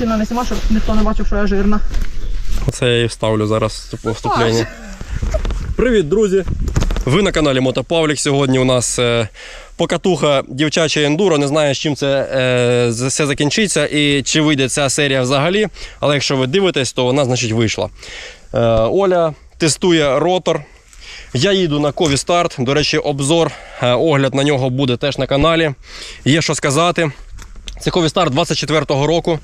сильно не сіма, щоб ніхто не бачив, що я жирна. Оце я і вставлю зараз типу, вступлення. Привіт, друзі! Ви на каналі Мотопавлік. Сьогодні у нас е, покатуха дівчаче ендуро. Не знаю, з чим це е, все закінчиться і чи вийде ця серія взагалі. Але якщо ви дивитесь, то вона значить вийшла. Е, Оля тестує ротор. Я їду на Кові Старт. До речі, обзор, е, огляд на нього буде теж на каналі. Є що сказати. Це Ковістар 24-го року.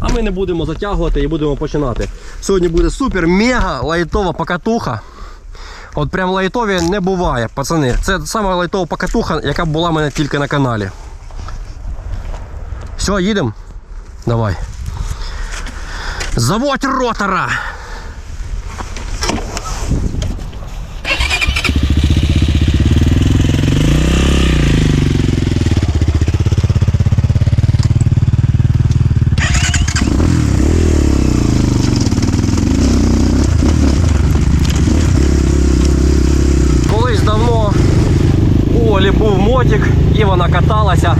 А ми не будемо затягувати і будемо починати. Сьогодні буде супер мега лайтова покатуха. От прям лайтові не буває, пацани. Це сама лайтова покатуха, яка була в мене тільки на каналі. Все, їдемо? Давай. Заводь ротора! Колись давно у Олі був мотик і вона каталася.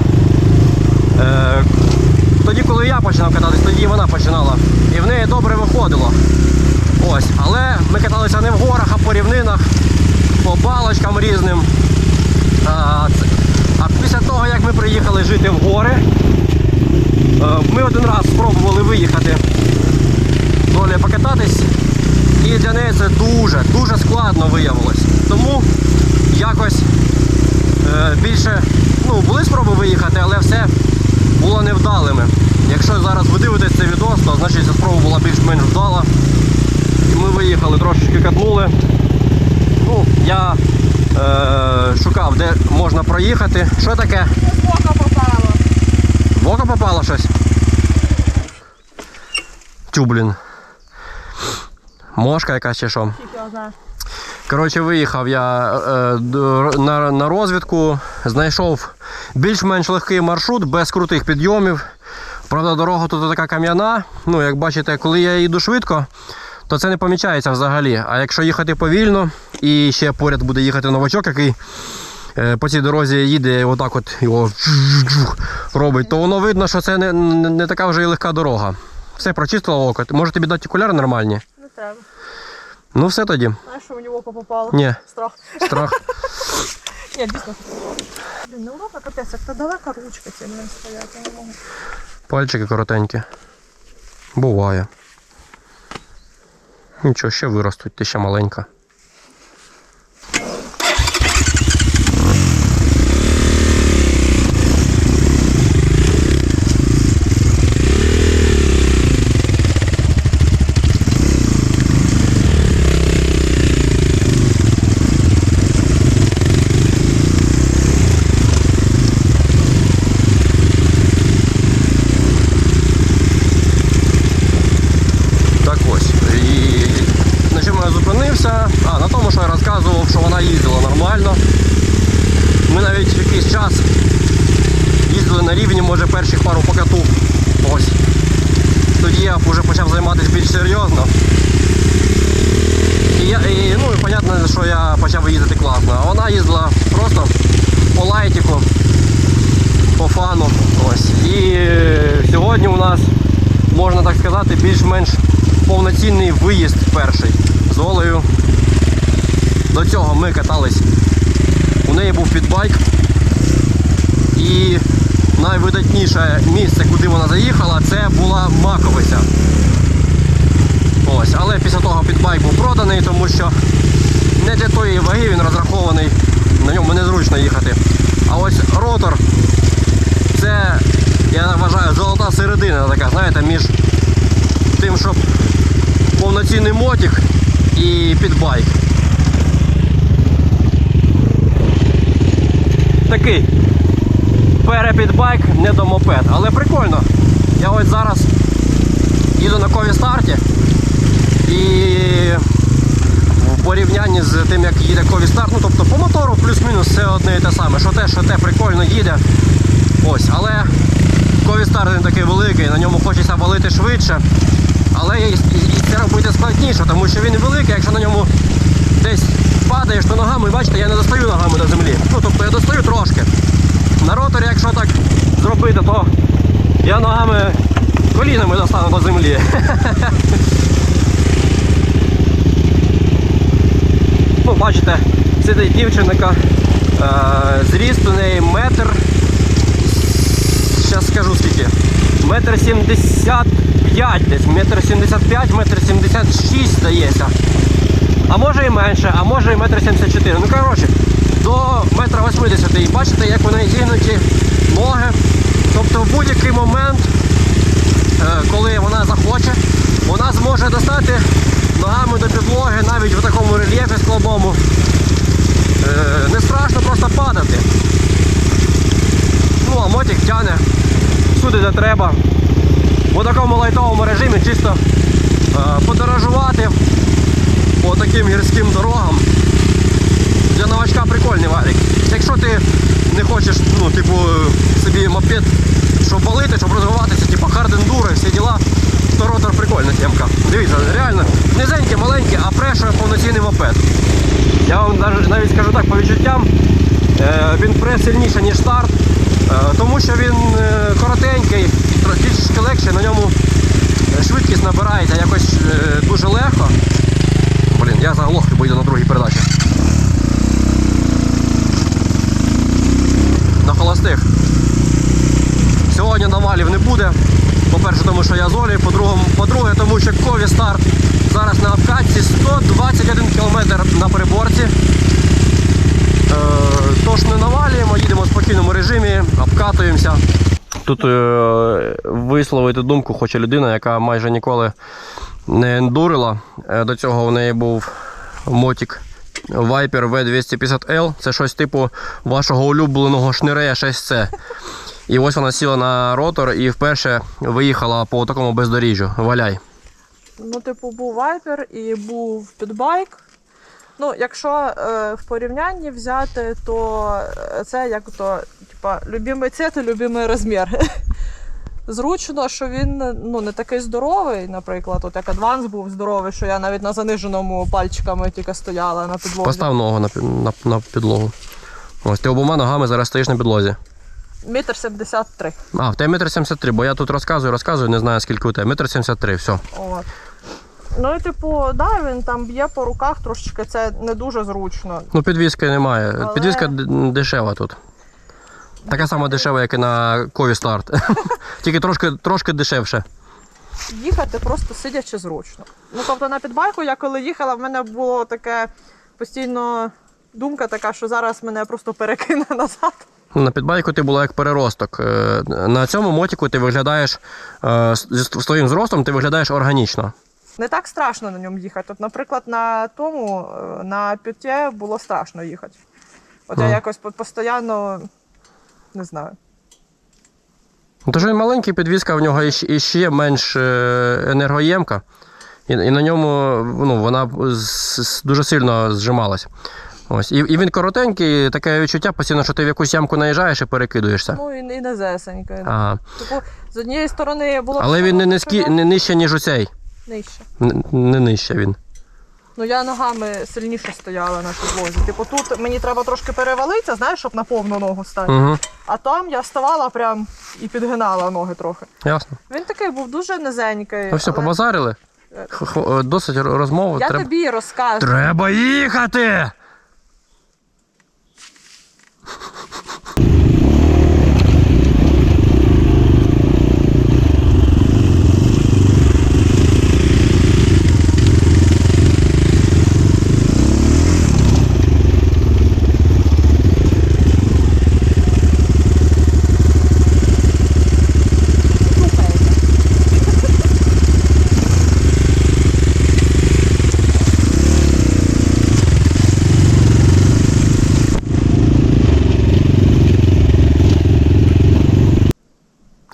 Е, тоді, коли я починав кататись, тоді вона починала. І в неї добре виходило. Ось. Але ми каталися не в горах, а по рівнинах, по балочкам різним. А, це- а після того, як ми приїхали жити в гори, е, ми один раз спробували виїхати до покататись. І для неї це дуже, дуже складно виявилось. Тому якось е, більше ну, були спроби виїхати, але все було невдалими. Якщо зараз ви дивитесь це відео, то значить ця спроба була більш-менш вдала. І ми виїхали, трошечки катнули. Ну, я е, шукав, де можна проїхати. Що таке? Око попало. Щось? Тю, блін. Мошка якась чи що? Коротше, виїхав я е, на, на розвідку, знайшов більш-менш легкий маршрут без крутих підйомів. Правда, дорога тут така кам'яна. Ну, як бачите, коли я їду швидко, то це не помічається взагалі. А якщо їхати повільно і ще поряд буде їхати новачок, який е, по цій дорозі їде і отак от його робить, то воно видно, що це не, не, не така вже і легка дорога. Все прочистило око. Може тобі дати окуляри нормальні? Не треба. Ну все тоді. Знаєш, що мені в око попало? Ні. Страх. Страх. Ні, дійсно. Блін, ну ладно, капець, як то далека ручка ці не стоять, я не можу. Пальчики коротенькі. Буває. Нічого, ще виростуть, ти ще маленька. Так ось. І на чому я зупинився? А, на тому, що я розказував, що вона їздила нормально. Ми навіть якийсь час їздили на рівні, може, перших пару покатух. Ось. Тоді я вже почав займатися більш серйозно. І, я, і, ну, і понятно, що я почав їздити класно. А вона їздила просто по лайтику, по фану. Ось. І е, сьогодні у нас можна так сказати, більш-менш повноцінний виїзд перший з Олею. До цього ми катались. У неї був підбайк. І найвидатніше місце, куди вона заїхала, це була Маковиця. Ось, але після того підбайк був проданий, тому що не для тої ваги він розрахований, на ньому незручно їхати. А ось ротор це, я вважаю, золота середина така, знаєте, між тим, щоб повноцінний мотик і підбайк. Такий перепідбайк, не до мопед. Але прикольно. Я ось зараз їду на кові старті і в порівнянні з тим, як їде кові старт, ну тобто по мотору плюс-мінус все одне і те саме. Що те, що те прикольно їде. Ось, але кові старт він такий великий, на ньому хочеться валити швидше. Але і, це робити складніше, тому що він великий, якщо на ньому десь падаєш, то ногами, бачите, я не достаю ногами до землі. Ну тобто я достаю трошки. На роторі, якщо так зробити, то я ногами колінами достану до землі. Ну, бачите, сидить дівчинка. Е, зріст у неї метр. Зараз скажу скільки. Метр сімдесят п'ять десь, метр сімдесят п'ять, метр сімдесят шість здається. А може і менше, а може і метр сімдесят чотири. Ну коротше, до метра восьмидесяти. І бачите, як вони зігнуті ноги. Тобто в будь-який момент, е, коли вона захоче, вона зможе достати ногами до підлоги, навіть в такому рельєфі слабому. Е, Не страшно просто падати. Ну, а мотик тяне всюди, де треба. У такому лайтовому режимі чисто е, подорожувати по таким гірським дорогам. Для новачка прикольний валік. Якщо ти не хочеш, ну, типу, собі мопед, щоб валити, щоб розвиватися, типу хардендури, всі діла, то ротор прикольна сімка. Дивіться, реально низенький, маленький, а преше повноцінний мопед. Я вам навіть, скажу так, по відчуттям, е, він пре сильніше, ніж старт, тому що він е, коротенький, трішечки легший, на ньому е, швидкість набирається якось е, дуже легко. Блін, я заглох, бо йду на другій передачі. На холостих. Сьогодні навалів не буде. По-перше, тому що я з Олею, по-другому, по-друге, тому що кові старт зараз на обкатці 121 км на приборці. Е, тож не навалюємо, їдемо в спокійному режимі, обкатуємося. Тут е, висловити думку хоче людина, яка майже ніколи не ендурила. Е, До цього в неї був мотик Viper V250L. Це щось типу вашого улюбленого шнирея 6C. І ось вона сіла на ротор і вперше виїхала по такому бездоріжжю. Валяй. Ну, типу, був вайпер і був підбайк. Ну, якщо е, в порівнянні взяти, то е, це як то, типа, любимий цвет і любимий розмір. Зручно, що він ну, не такий здоровий, наприклад, от як адванс був здоровий, що я навіть на заниженому пальчиками тільки стояла на підлозі. Постав ногу на, на, на підлогу. Ось ти обома ногами зараз стоїш на підлозі. Метр сімдесят три. А, в тебе метр сімдесят три, бо я тут розказую, розказую, не знаю скільки у тебе. Метр сімдесят три, все. От. Ну і типу, да, він там б'є по руках трошечки, це не дуже зручно. Ну, підвіски немає. Але- Підвіска дешева тут. Така сама дешева, як і на Кові старт. Тільки трошки, трошки дешевше. їхати просто сидячи зручно. Ну тобто на підбайку я коли їхала, в мене було таке постійно думка така, що зараз мене просто перекине назад. Ну, На підбайку ти була як переросток. Е, На цьому мотику ти виглядаєш е, з зі своїм зростом, ти виглядаєш органічно. Не так страшно на ньому їхати. От, наприклад, на тому, е, на п'яті було страшно їхати. От я якось постійно не знаю. Ну, Тож він маленький, підвіска в нього іще- менш е, енергоємка. І, і на ньому ну, вона дуже сильно зжималась. Ось. І, і він коротенький, таке відчуття постійно, що ти в якусь ямку наїжджаєш і перекидуєшся. Ну і, і не зесенька. Ага. Типу, з однієї сторони було. Але він не, низький, не нижче, ніж оцей. Нижче. Н- Не нижче він. Ну я ногами сильніше стояла на підлозі. Типу, тут мені треба трошки перевалитися, знаєш, щоб на повну ногу стати. Угу. А там я ставала прям і підгинала ноги трохи. Ясно. Він такий був дуже низенький. Ну все, але побазарили. Х- х- Досить розмови. Я Треба... тобі розкажу. Треба їхати!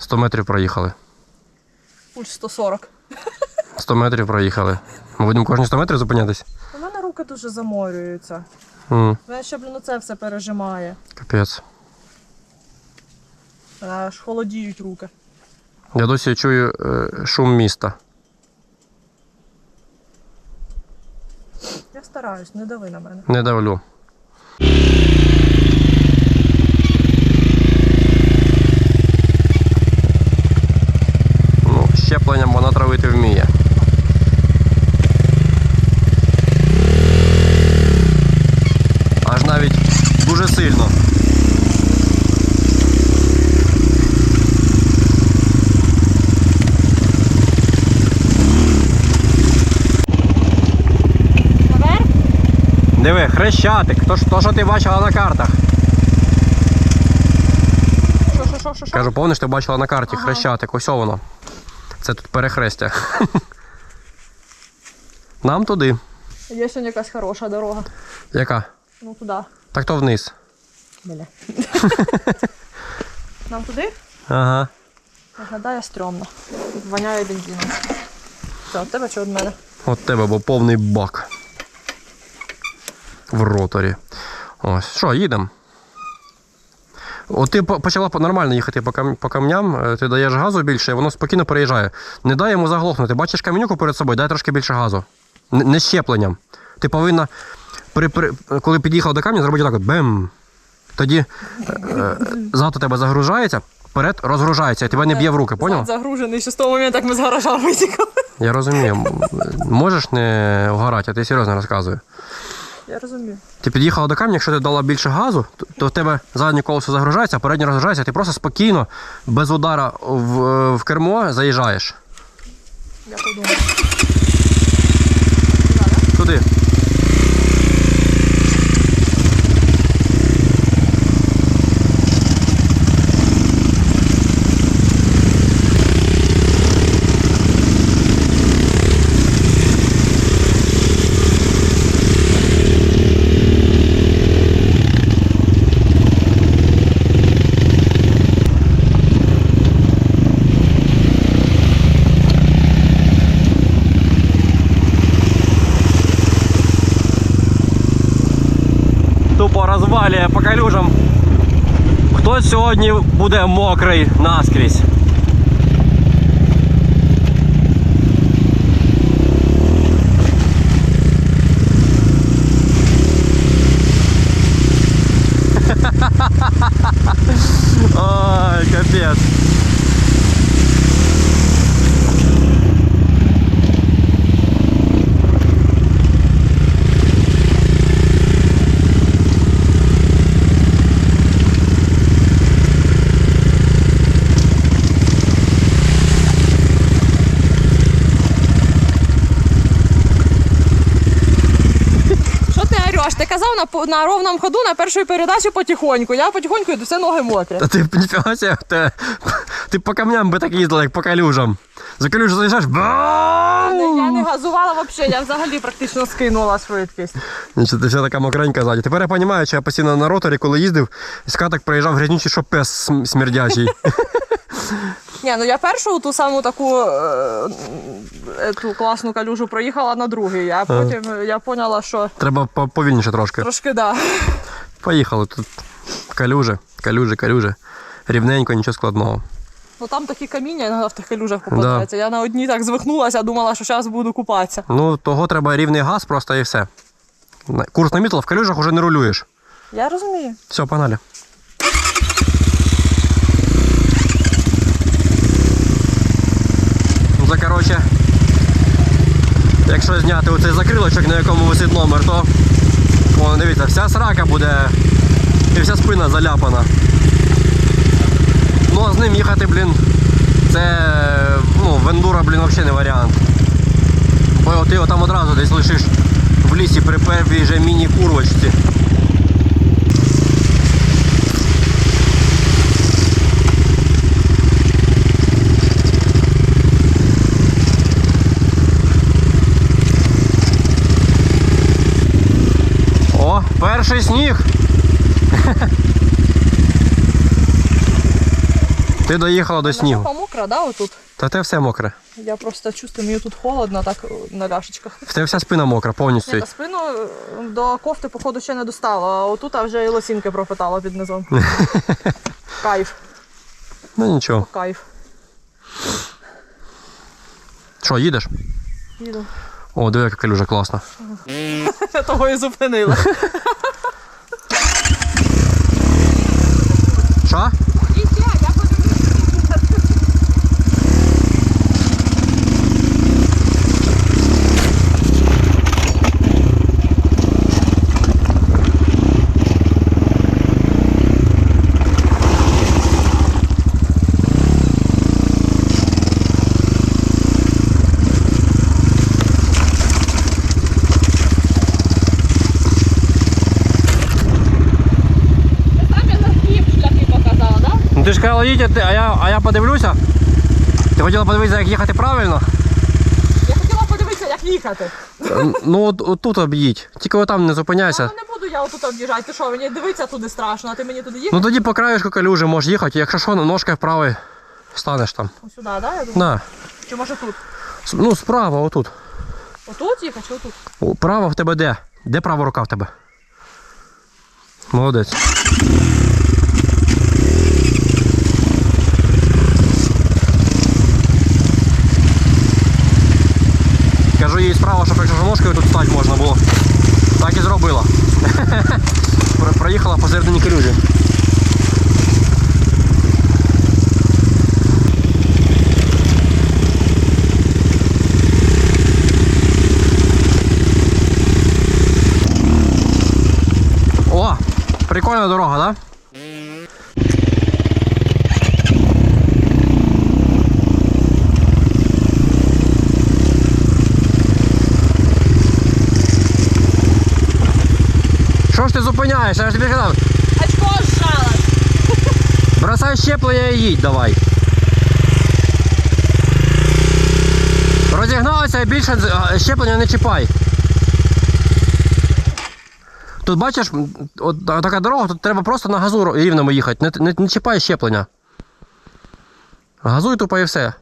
Сто метрів проїхали. Пульс 140. 100 метрів проїхали. Ми будемо кожні 100 метрів зупинятись? У мене руки дуже заморюються. М, Мене ще, блін, це все пережимає. Капець. Аж холодіють руки. Я досі чую е, шум міста. Я стараюсь, не дави на мене. Не давлю. Ну, травити вміє. Аж навіть дуже сильно. Диви, хрещатик, то, то що ти бачила на картах. Що, що, що, що? Кажу, помниш, ти бачила на карті Ага. хрещатик, ось воно. Це тут перехрестя. Нам туди. Є сьогодні якась хороша дорога. Яка? Ну туди. Так то вниз. Бля. Нам туди? Ага. Виглядає стрьомно. Воняє бензином. Що, від тебе чи від мене? От тебе був повний бак. В роторі. Ось. Що, їдемо? От ти почала нормально їхати по, кам- по камням, е, ти даєш газу більше, і воно спокійно переїжджає. Не дай йому заглохнути. Бачиш каменюку перед собою, дай трошки більше газу. Не щепленням. Ти повинна, при, при, коли під'їхав до камня, зробити так от бем. Тоді е, е, зад у тебе загружається, вперед розгружається, і тебе не б'є в руки, поняв? Загружений, що з того моменту, як ми з гаража витікали. Я розумію. Можеш не вгорати, а ти серйозно розказую. Я розумію. Ти під'їхала до камня, якщо ти дала більше газу, то- то в тебе заднє колесо загружається, а переднє розгружається, ти просто спокійно, без удара в, в кермо заїжджаєш. Я подумаю. Туди. Тупо розвалює по калюжам. Хтось сьогодні буде мокрий наскрізь. Ой, капець. Що ти ореш? Ти казав на, на ровному ходу на першій передачі потихоньку. Я потихоньку йду, все ноги мокрі. Та ти ніфіга себе, ти, ти по камням би так їздила, як по калюжам. За калюжу заїжджаєш. Я не газувала взагалі, я взагалі практично скинула швидкість. Нічого, ти вся така мокренька ззаді. Тепер я розумію, що я постійно на роторі, коли їздив, з каток проїжджав грязнючий, що пес смердячий. Ні, ну я першу ту саму таку е, е, ту класну калюжу проїхала на другий, а потім я поняла, що Треба по- повільніше трошки. трошки да. Поїхали. Тут калюжи, калюжи, калюжи. Рівненько, нічого складного. Ну там такі каміння іноді в тих калюжах попадаються. Я на одній так звихнулася, думала, що зараз буду купатися. Ну, того треба рівний газ просто і все. На- Курс намітила, в калюжах уже не рулюєш. Я розумію. Все, погнали. Ну, Це, коротше, якщо зняти оцей закрилочок, на якому висить номер, то Вон, дивіться, вся срака буде і вся спина заляпана. Ну а з ним їхати, блін, це ну, в ендуро, блін, взагалі не варіант. Бо ти його там одразу десь лишиш в лісі при первій же міні-курвочці. О, перший сніг. Ти доїхала до снігу. Жопа мокра, да, отут? Та те все мокре. Я просто чувствую, мені тут холодно, так е, на ляшечках. В тебе вся спина мокра повністю. Ні, та спину е, до кофти, походу, ще не достала, а отут а вже і лосінки пропитала під низом. Кайф, Ну нічого. кайф. Що, їдеш? Їду. О, диви, яка калюжа класна. Того і зупинила. Що? Сказала їдьте, а я, а я подивлюся. Ти хотіла подивитися, як їхати правильно? Я хотіла подивитися, як їхати. Ну от, от тут об'їдь. Тільки отам не зупиняйся. Ну, не буду я отут об'їжджати. Ти що, мені дивитися туди страшно, а ти мені туди їхати? Ну тоді по краєшку калюжі можеш їхати, якщо що, ножкою вправо станеш там. Ну, сюди, да, я думаю? На. Чи може тут? С- Ну, справа, отут. Отут їхати чи отут? О, Право в тебе де? Де права рука в тебе? Молодець. Кажу їй справа, щоб якщо ножкою тут стати можна було. Так і зробила. Про- Проїхала посередині калюжі. О! Прикольна дорога, да? Зупиняєшся? Я ж тобі казав, Очко зжалась. бросай щеплення і їдь давай. Розігналася і більше е, щеплення не чіпай. Тут бачиш, от така дорога, тут треба просто на газу рівному їхати, не, не, не чіпай щеплення. Газуй тупо і все.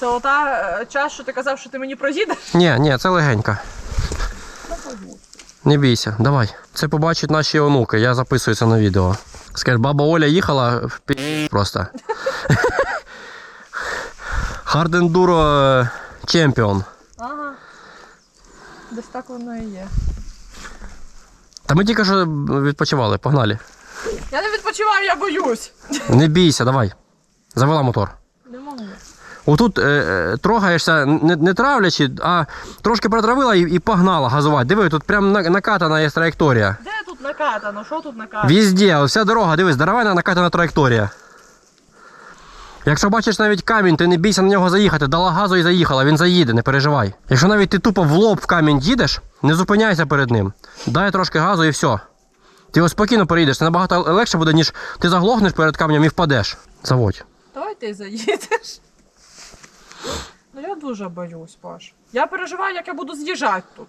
Це ота е, час, що ти казав, що ти мені проїдеш? Ні, ні, це легенько. Не бійся, давай. Це побачать наші онуки, я записую це на відео. Скажеш, баба Оля їхала в пі... просто. Enduro чемпіон. Ага. Десь так воно і є. Та ми тільки що відпочивали, погнали. Я не відпочиваю, я боюсь. Не бійся, давай. Завела мотор. Отут е, е, трогаєшся не, не травлячи, а трошки протравила і, і погнала газувати. Диви, тут прям на- накатана є траєкторія. Де тут накатано? Що тут накатано? Везде, от вся дорога, дивись, здоровенна накатана траєкторія. Якщо бачиш навіть камінь, ти не бійся на нього заїхати, дала газу і заїхала, він заїде, не переживай. Якщо навіть ти тупо в лоб в камінь їдеш, не зупиняйся перед ним. Дай трошки газу і все. Ти його спокійно переїдеш, це набагато легше буде, ніж ти заглохнеш перед камнем і впадеш. Заводь. Давай ти заїдеш. Ну я дуже боюсь, Паш. Я переживаю, як я буду з'їжджати тут.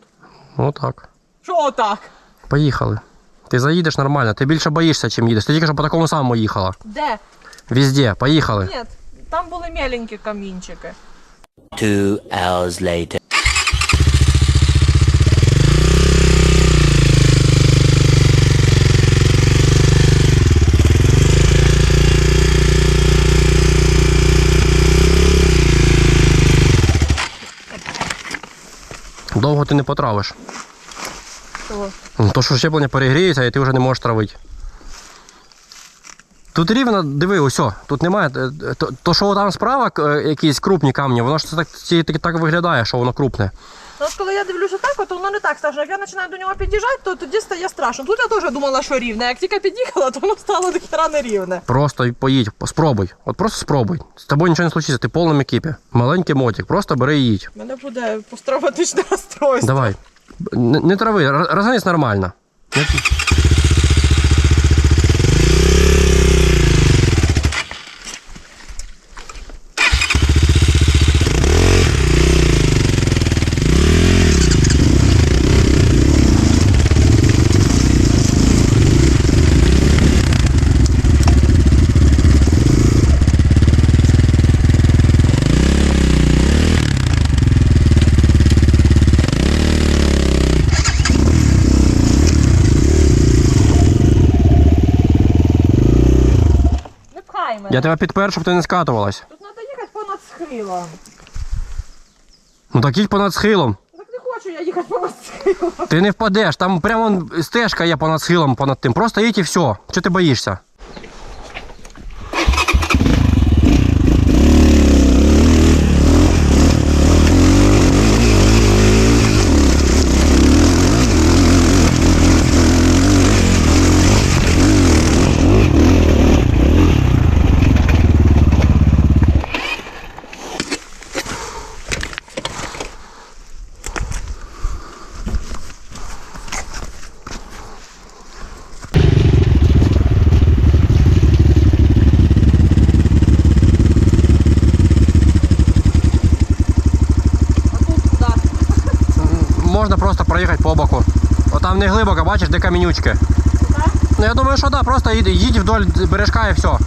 Отак. Що отак? Поїхали. Ти заїдеш нормально, ти більше боїшся, чим їдеш. Ти тільки що по такому самому їхала. Де? Везде, поїхали. Ні, там були меленькі камінчики. Two hours later. Довго ти не потравиш. Що? Ну, То що щеплення перегріється і ти вже не можеш травити. Тут рівно, диви, ось, тут немає. е, е, То, то що там справа е, якісь крупні камні, воно ж так, так, так виглядає, що воно крупне. Ну, от коли я дивлюся так, то воно не так страшно. Як я починаю до нього під'їжджати, то тоді стає страшно. Тут я теж думала, що рівне. Як тільки під'їхала, то воно стало до не рівне. Просто поїдь, спробуй. От просто спробуй. З тобою нічого не случиться, ти в повному екіпі. Маленький мотик, просто бери і їдь. У мене буде посттравматичне розстройство. Давай. Не, не трави, розганись нормально. Я тебе підпер, щоб ти не скатувалась. Тут треба їхати понад схилом. Ну так їдь понад схилом. Так не хочу я їхати понад схилом. Ти не впадеш, там прямо стежка є понад схилом, понад тим. Просто їдь і все. Чого ти боїшся? Не глибоко, бачиш, де камінючки. Так? Ну я думаю, що так, да, просто їдь, їдь вдоль бережка і все. Ну,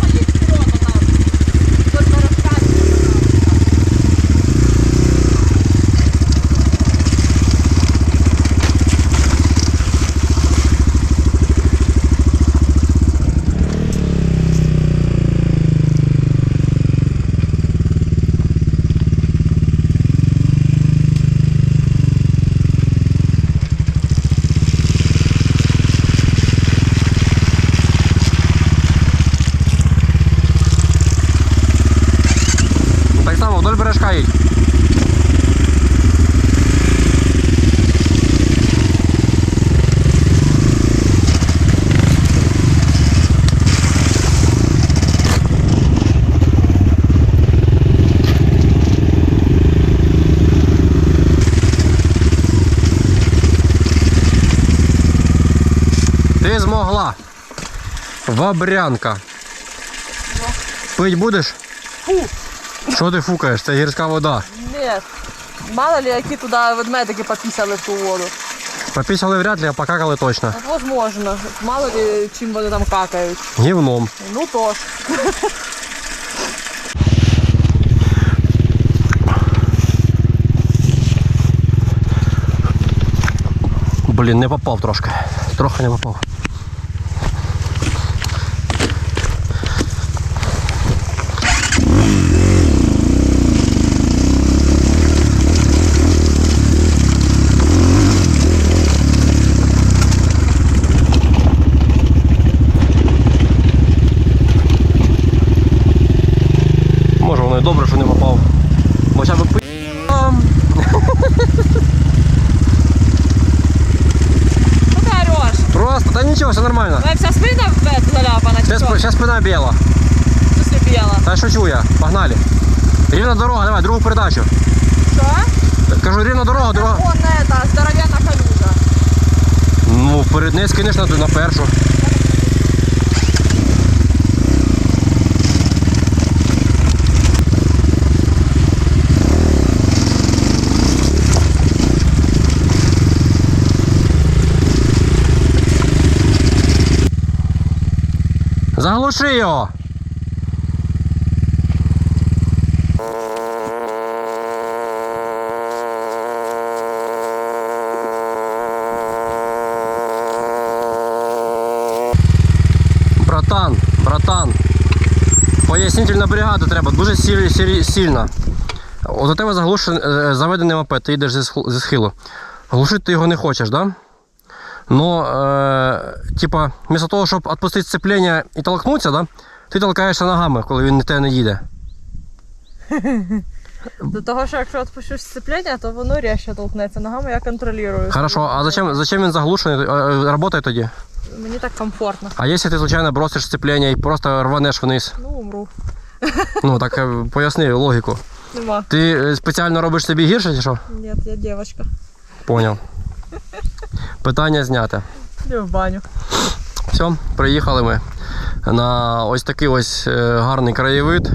ходіть вперед, отак. Тільки розказуйте, пожалуйста. Так само вдоль бережка їдь. Ти змогла. Вабрянка. Пить будеш? Фу. Що ти фукаєш? Це гірська вода. Ні. Мало ли, які туди ведмедики попісали в ту воду. Попісяли вряд ли, а покакали точно. От возможно. Мало ли, чим вони там какають. Гівном. Ну то ж. Блін, не попав трошки. Трохи не попав. Може воно і добре, що не попав. Хоча б пи... Ну ти ореш. Нічого, все нормально. Моя вся спина заляпана. Сейчас, сейчас спина біла. Що сліпіла? Та шучу я. Погнали. Рівна дорога, давай, другу передачу. Що? Кажу, рівна дорога, дорога. Вон это, здоровенна калюжа. Ну, перед не скинеш на, на першу. Заглуши його! Братан, братан. Пояснительна бригада треба, дуже сильна. От у тебе заглуш... е, заведений мопед, ти йдеш зі схилу. Глушити ти його не хочеш, да? Но, е, типа, вместо того, щоб відпустити сцеплення і толкнутися, да? ти толкаєшся ногами, коли він на тебе не їде. До того, що якщо відпущу сцеплення, то воно ряще толкнеться ногами, я контролюю. Хорошо, а зачем, зачем він заглушений? Е, е, Работає тоді. Мені так комфортно. А якщо ти случайно бросиш сцеплення і просто рванеш вниз? Ну, умру. Ну так е, поясни логіку. Нема. Ти спеціально робиш собі гірше чи що? Ні, я дівчинка. Поняв. Питання зняте. Йди в баню. Все, приїхали ми на ось такий ось е, гарний краєвид.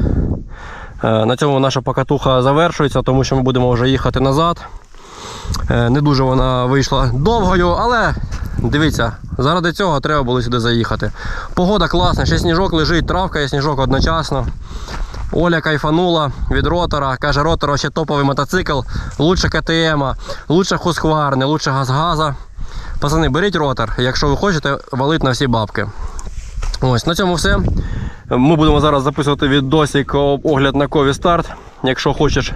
Е, На цьому наша покатуха завершується, тому що ми будемо вже їхати назад. Е, Не дуже вона вийшла довгою, але дивіться, заради цього треба було сюди заїхати. Погода класна, ще сніжок лежить, травка і сніжок одночасно. Оля кайфанула від ротора. Каже, ротор ще топовий мотоцикл, лучше КТМ, лучше Хускварни, лучше Газгаза. Пацани, беріть ротор, якщо ви хочете валити на всі бабки. Ось, на цьому все. Ми будемо зараз записувати відосик огляд на Кові Старт. Якщо хочеш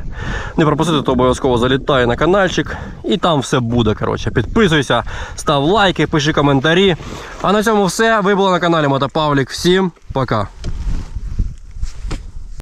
не пропустити, то обов'язково залітай на каналчик і там все буде. Коротше. Підписуйся, став лайки, пиши коментарі. А на цьому все. Ви були на каналі Мотопавлік. Всім пока.